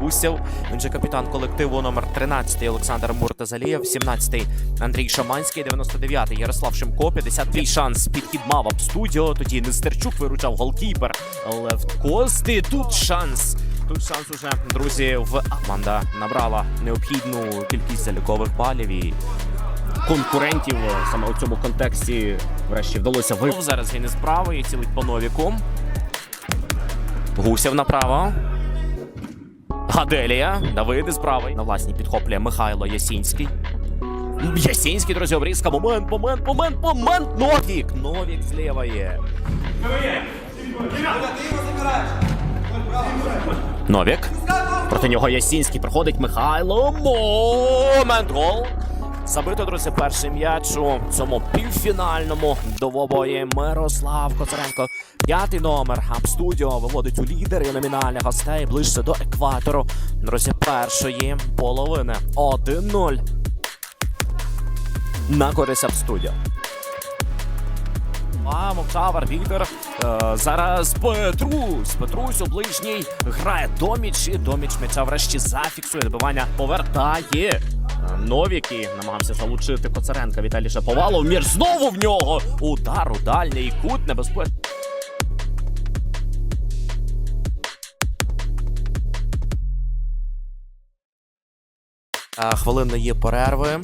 Гусєв. Він же капітан колективу номер 13 Олександр Муртазалієв, 17-й Андрій Шаманський, 99-й Ярослав Шимко, 50-й шанс. Підхід мав ап студіо. Тоді Нестерчук виручав голкіпер. Левт Кости. Тут шанс. Тут шанс уже, друзі, в команда набрала необхідну кількість залікових балів і конкурентів саме у цьому контексті врешті вдалося ви. Зараз він із правої цілить по Новіку. Гусєв направо. Гаделія. Давид із правий. На власній підхоплює Михайло Ясінський. Ясінський, друзі, обрізка. Момент, момент, момент, момент. Новік. Новік зліва є. Новік. Проти нього Ясінський проходить Михайло. Момент гол. Забито, друзі, перший м'яч у цьому півфінальному двобої Мирослав Коцаренко. П'ятий номер Апстудіо виводить у лідери номінальних гостей ближче до екватору. Друзі, першої половини 1-0. На користь Апстудіо. А Мокчав, арбітер. Е, зараз Петрусь. Петрусь у ближній грає Доміч. І Доміч м'яча врешті зафіксує. Добивання повертає. Е, Новік і намагався залучити Коцаренка Віталій Шаповалов. Мір знову в нього. Удар у дальній кут небезпечно. А, Хвилинної перерви.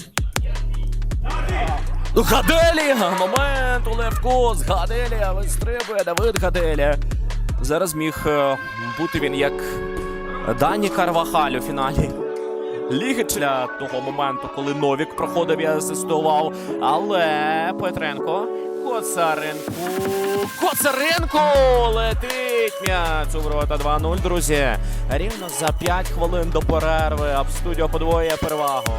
Гаделія! Момент у левку з Гаделія вистрибує Давид Гаделія. Зараз міг е, бути він як Дані Карвахаль у фіналі. Ліги для того моменту, коли Новік проходив і асистував. Але Петренко. Коцаренко. Коцаренко! Летить м'яч у ворота 2-0, друзі. Рівно за 5 хвилин до перерви. Абстудіо подвоює перевагу.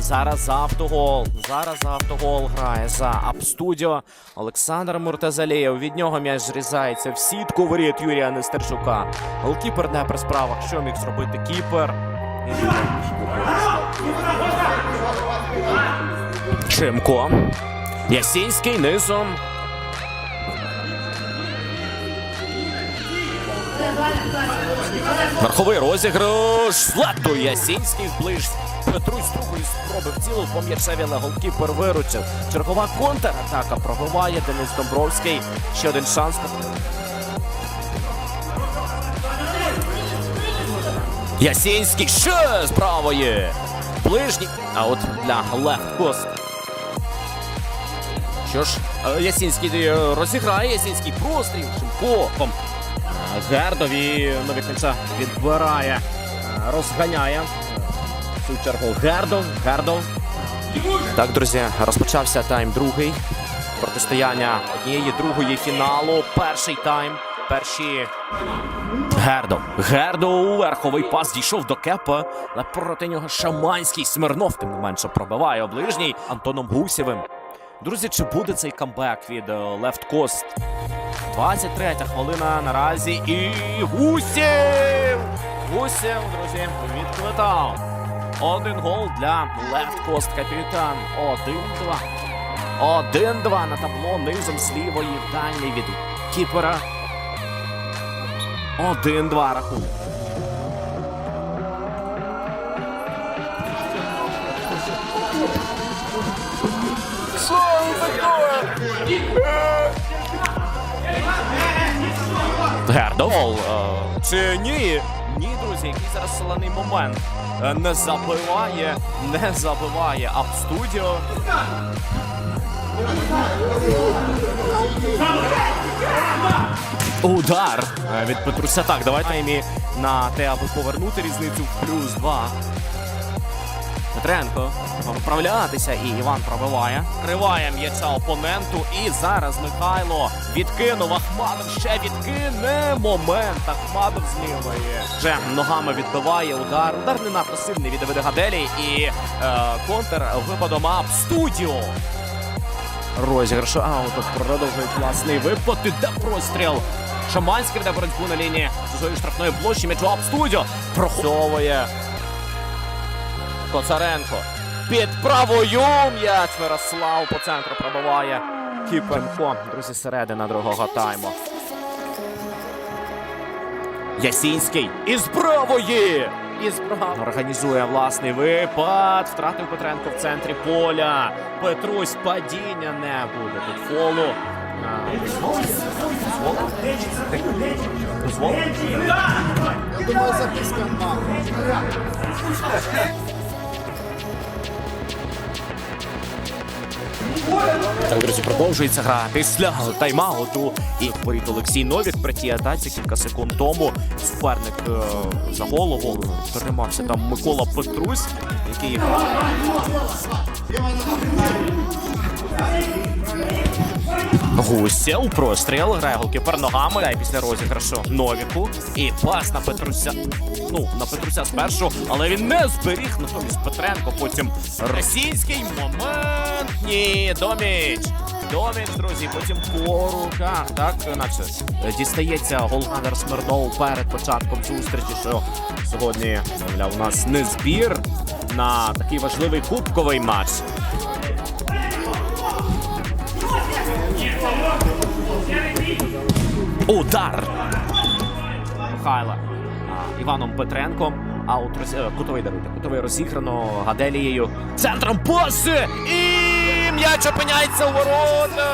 Зараз автогол. Зараз автогол грає за Апстудіо. Олександр Муртазалєєв. Від нього м'яч зрізається в сітку воріт Юрія Нестерчука. Голкіпер не при справах. Що міг зробити кіпер? Чимко. Ясінський низом. Верховий розіграш. Флату Ясінський зближ. Петрусь другої спроби вцілив по м'ячеві, але голкіпер виручив. Чергова контратака пробиває Денис Домбровський. Ще один шанс. Ясінський ще з правої. Ближній. А от для лефт. Що ж, е, Ясінський е, розіграє, Ясінський простріл Шимком. Гердові нові кінця відбирає, е, розганяє. Свою чергу Гердов, Гердов. Так, друзі, розпочався тайм другий. Протистояння однієї другої фіналу. Перший тайм. Перші Гердов. Гердов. Верховий пас дійшов до кепа. Але проти нього Шаманський. Смирнов тим не менше пробиває у ближній Антоном Гусєвим. Друзі, чи буде цей камбек від Лефт Кост? 23 хвилина наразі. І Гусєв! Гусєв, друзі, відквитав. Один гол для Лефт Кост капітан. 1-2. 1-2 на табло низом з лівої дальній від кіпера. 1-2 рахунок. Гердов. Е, Чи ні? Ні, друзі, який зараз селений момент. Е, Не забиває, не забиває Апстудіо. Удар е, від Петруся. Так, давайте Аймі на те, аби повернути різницю в плюс 2. Петренко вправлятися і Іван пробиває. Криває м'яча опоненту. І зараз Михайло відкинув. Ахмадов ще відкине. Момент. Ахмадов зліває. Вже ногами відбиває удар. Удар не надто сильний від Давида Гаделі. І е, контр випадом ап студіо. Розіграш ауту продовжують власний випад. Іде простріл. Шаманський веде боротьбу на лінії чужої штрафної площі. М'яч у ап студіо. Проховує. Коцаренко. Під правою м'яч Мирослав по центру пробиває. Кіпенко. Друзі, середина другого тайму. Ясінський із правої! Із правої. Організує власний випад. Втратив Петренко в центрі поля. Петрусь падіння не буде. Тут фолу. Так, друзі, продовжується гра після тайм-ауту. І порід Олексій Новік при тій атаці кілька секунд тому. Суперник е, за голову тримався там Микола Петрусь, який Гуся у простріл, грає голкіпер ногами. Дай після розіграшу Новіку. І пас на Петруся. Ну, на Петруся спершу, але він не зберіг. Натомість Петренко. Потім російський момент. Ні, Доміч. Доміч, друзі, потім по руках, так, наче е, дістається Голгандер Смирнов перед початком зустрічі, що сьогодні, мовляв, у нас не збір на такий важливий кубковий матч. Удар! Михайла Іваном Петренком. Аут е, кутовий даруйте. Кутовий розіграно Гаделією. Центром поси! І м'яч опиняється у ворота!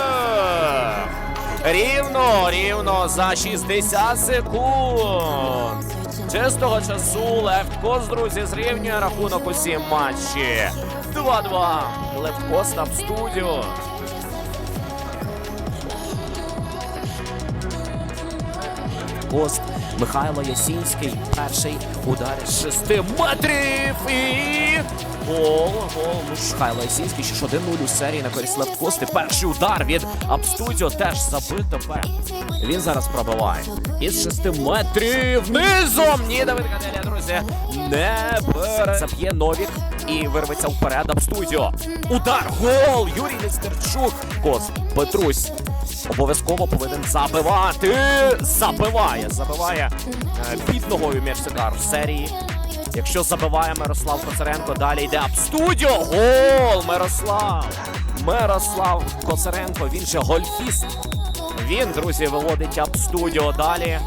Рівно, рівно за 60 секунд. Чистого часу Левткос, друзі, зрівнює рахунок у сім матчі. 2-2. Левткос на студіо. Пост Михайло Ясінський. Перший удар з шести метрів. І гол, гол. Михайло Ясінський. Ще ж 1-0 у серії на користь Левкости. Перший удар від Абстудіо теж забит тепер. Він зараз пробиває. Із шести метрів низом. Ні, Давид Гаделя, друзі. Не бере. Заб'є Новік і вирветься вперед Абстудіо. Удар, гол! Юрій Нестерчук. Кос, Петрусь. Обов'язково повинен забивати. Забиває, забиває е, під ногою м'яч в серії. Якщо забиває Мирослав Коцаренко, далі йде Абстудіо. Гол! Мирослав! Мирослав Коцаренко, він же гольфіст. Він, друзі, виводить Абстудіо далі.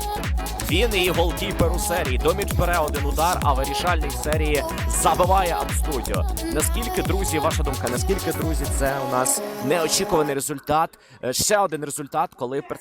Він і голкіпер у серії. Доміч бере один удар, а вирішальний серії забиває Абстудіо. Наскільки, друзі, ваша думка, наскільки, друзі, це у нас неочікуваний результат? Е, Ще один результат, коли